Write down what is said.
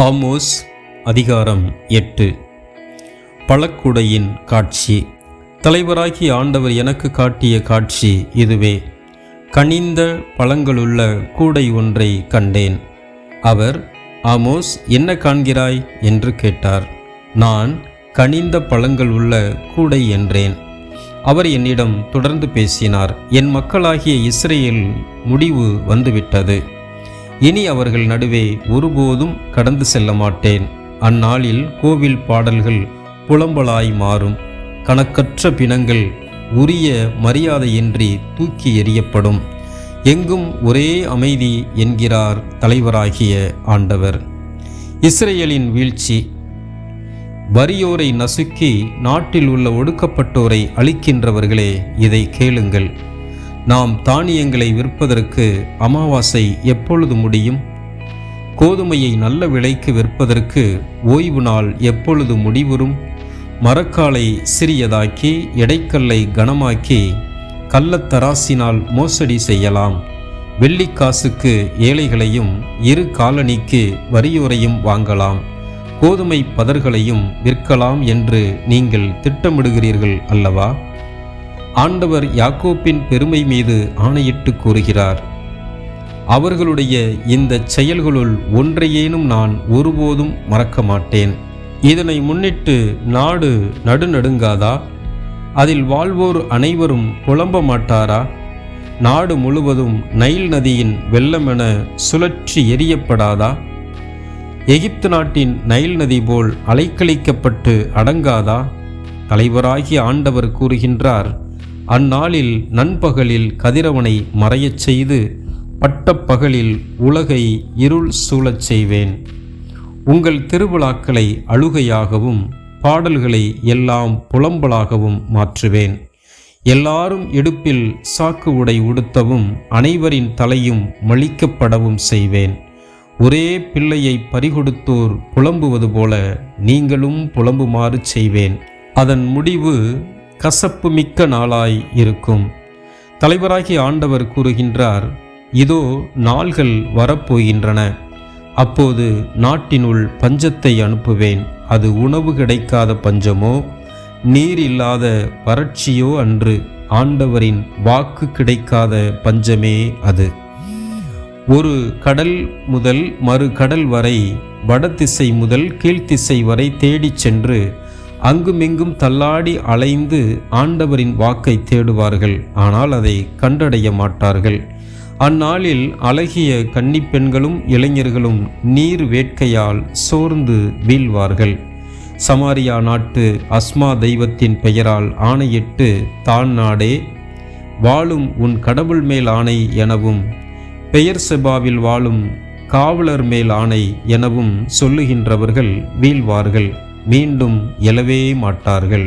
Amos அதிகாரம் எட்டு. பழக்குடையின் காட்சி. தலைவராகி ஆண்டவர் எனக்கு காட்டிய காட்சி இதுவே. கனிந்த பழங்களுள்ள கூடை ஒன்றை கண்டேன். அவர் ஆமோஸ் என்ன காண்கிறாய்? என்று கேட்டார். நான் கனிந்த பழங்கள் உள்ள கூடை என்றேன். அவர் என்னிடம் தொடர்ந்து பேசினார். என் மக்களாகிய இஸ்ரேல் முடிவு வந்துவிட்டது. இனி அவர்கள் நடுவே ஒருபோதும் கடந்து செல்ல மாட்டேன். அந்நாளில் கோவில் பாடல்கள் புலம்பலாய் மாறும். கணக்கற்ற பிணங்கள் உரிய மரியாதையின்றி தூக்கி எறியப்படும். எங்கும் ஒரே அமைதி என்கிறார் தலைவராகிய ஆண்டவர். இஸ்ரேலின் வீழ்ச்சி. வறியோரை நசுக்கி நாட்டில் உள்ள ஒடுக்கப்பட்டோரை அழிக்கின்றவர்களே இதை கேளுங்கள். நாம் தானியங்களை விற்பதற்கு அமாவாசை எப்பொழுது முடியும்? கோதுமையை நல்ல விலைக்கு விற்பதற்கு ஓய்வு நாள் எப்பொழுது முடிவுறும்? மரக்காலை சிறியதாக்கி எடைக்கல்லை கனமாக்கி கள்ளத்தராசினால் மோசடி செய்யலாம். வெள்ளிக்காசுக்கு ஏழைகளையும் இரு காலனிக்கு வறியோரையும் வாங்கலாம். கோதுமை பதர்களையும் விற்கலாம் என்று நீங்கள் திட்டமிடுகிறீர்கள் அல்லவா? ஆண்டவர் யாக்கோப்பின் பெருமை மீது ஆணையிட்டு கூறுகிறார். அவர்களுடைய இந்த செயல்களுள் ஒன்றையேனும் நான் ஒருபோதும் மறக்க மாட்டேன் இதனை முன்னிட்டு நாடு நடுநடுங்காதா? அதில் வாழ்வோர் அனைவரும் புலம்ப மாட்டாரா நாடு முழுவதும் நைல் நதியின் வெள்ளமென சுழற்றி எரியப்படாதா எகிப்து நாட்டின் நைல் நதி போல் அலைக்கழிக்கப்பட்டு அடங்காதா? தலைவராகிய ஆண்டவர் கூறுகின்றார். அந்நாளில் நண்பகலில் கதிரவனை மறையச் செய்து பட்டப்பகலில் உலகை இருள் சூழச் செய்வேன். உங்கள் திருவிழாக்களை அழுகையாகவும் பாடல்களை எல்லாம் புலம்பலாகவும் மாற்றுவேன். எல்லாரும் இடுப்பில் சாக்கு உடை உடுத்தவும் அனைவரின் தலையும் மழிக்கப்படவும் செய்வேன். ஒரே பிள்ளையை பறிகொடுத்தோர் புலம்புவது போல நீங்களும் புலம்புமாறு செய்வேன். அதன் முடிவு கசப்பு மிக்க நாளாய் இருக்கும். தலைவராகி ஆண்டவர் கூறுகின்றார் இதோ நாள்கள் வரப்போகின்றன. அப்போது நாட்டினுள் பஞ்சத்தை அனுப்புவேன். அது உணவு கிடைக்காத பஞ்சமோ நீர் இல்லாத வறட்சியோ அன்று ஆண்டவரின் வாக்கு கிடைக்காத பஞ்சமே அது. ஒரு கடல் முதல் மறு கடல் வரை வடதிசை முதல் கீழ்த்திசை வரை தேடிச் சென்று அங்குமிங்கும் தள்ளாடி அலைந்து ஆண்டவரின் வாக்கை தேடுவார்கள் ஆனால் அதை கண்டடைய மாட்டார்கள். அந்நாளில் அழகிய கன்னிப்பெண்களும் இளைஞர்களும் நீர் வேட்கையால் சோர்ந்து வீழ்வார்கள். சமாரியா நாட்டு அஸ்மா தெய்வத்தின் பெயரால் ஆணையிட்டு தான் நாடே வாழும் உன் கடவுள் மேல் ஆணை எனவும் பெயர் செபாவில் வாழும் காவலர் மேல் ஆணை எனவும் சொல்லுகின்றவர்கள் வீழ்வார்கள். மீண்டும் எழவே மாட்டார்கள்.